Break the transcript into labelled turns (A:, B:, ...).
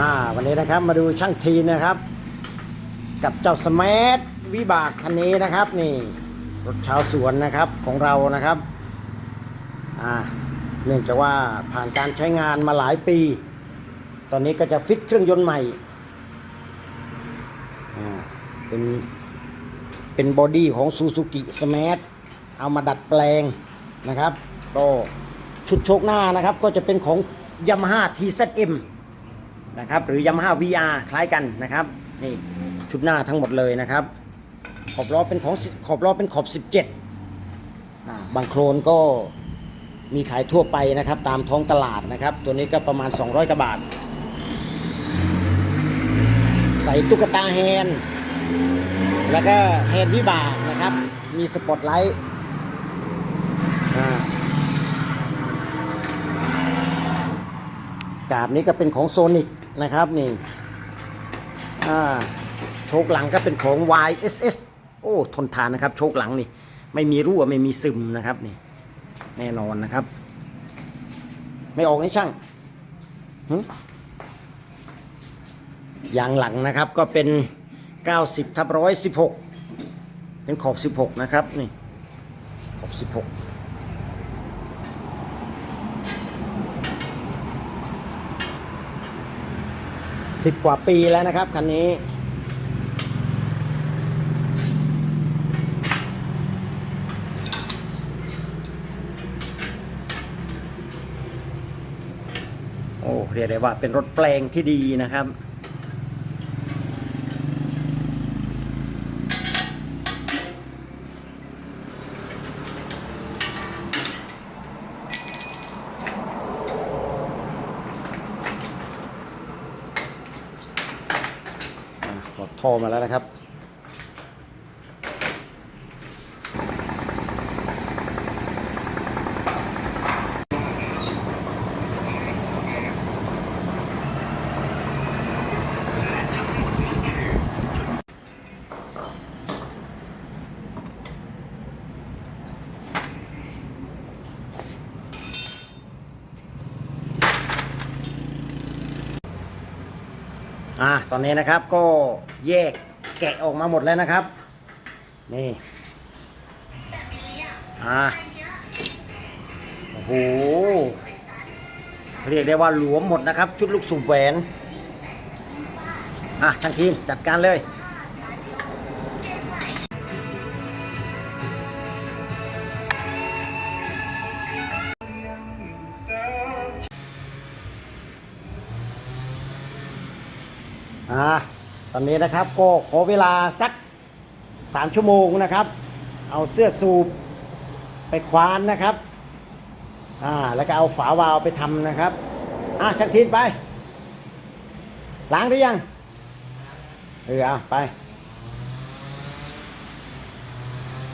A: อ่าวันนี้นะครับมาดูช่างทีนะครับ กับเจ้าสมาร์ทวิบากคันนี้นะครับนี่รถชาวสวนนะครับของเรานะครับอ่าเนื่องจากว่าผ่านการใช้งานมาหลายปี ตอนนี้ก็จะฟิตเครื่องยนต์ใหม่อ่าเป็นเป็นบอดี้ของ Suzuki Smart เอามาดัดแปลงนะครับ ก็ชุดโชคหน้านะครับก็จะเป็นของ Yamaha TZM นะครับหรือ Yamaha VR คล้ายกันนะครับนี่ชุดหน้าทั้งหมดเลยนะครับ ขอบล้อเป็นของขอบล้อเป็นขอบ 17 บางโครนก็มีขายทั่วไปนะครับตามท้องตลาดนะครับ ตัวนี้ก็ประมาณ 200กว่าบาท ใส่ตุ๊กตาแฮนแล้วก็แฮนวิบากนะครับ มีสปอตไลท์กาบนี้ก็เป็นของโซนิก นะครับนี่โชคหลังก็เป็นของ YSS โอ้ทนทานนะครับ โชคหลังนี่ไม่มีรั่วไม่มีซึมนะครับนี่แน่นอนนะครับ ไม่ออกนี่ช่างยางหลังนะครับก็เป็น 90ทับ116 เป็นขอบ 16 นะครับนี่ขอบ 16 สิบกว่าปีแล้วนะครับคันนี้ โอ้เรียกได้ว่าเป็นรถแปลงที่ดีนะครับ โทรมาแล้วนะครับ อะตอนนี้นะครับก็แยกแกะออกมาหมดแล้วนะครับ นี่อะโอ้โหเรียกได้ว่าหลวมหมดนะครับ ชุดลูกสูบแหวน อะช่างทีมจัดการเลย อ่าตอนนี้นะครับก็ขอเวลาสัก 3 ชั่วโมงนะครับ เอาเสื้อสูบไปควานนะครับอ่าแล้วก็เอาฝาวาล์วไปทำนะครับอะช่างทีนไป ล้างหรือยัง เออเอาไป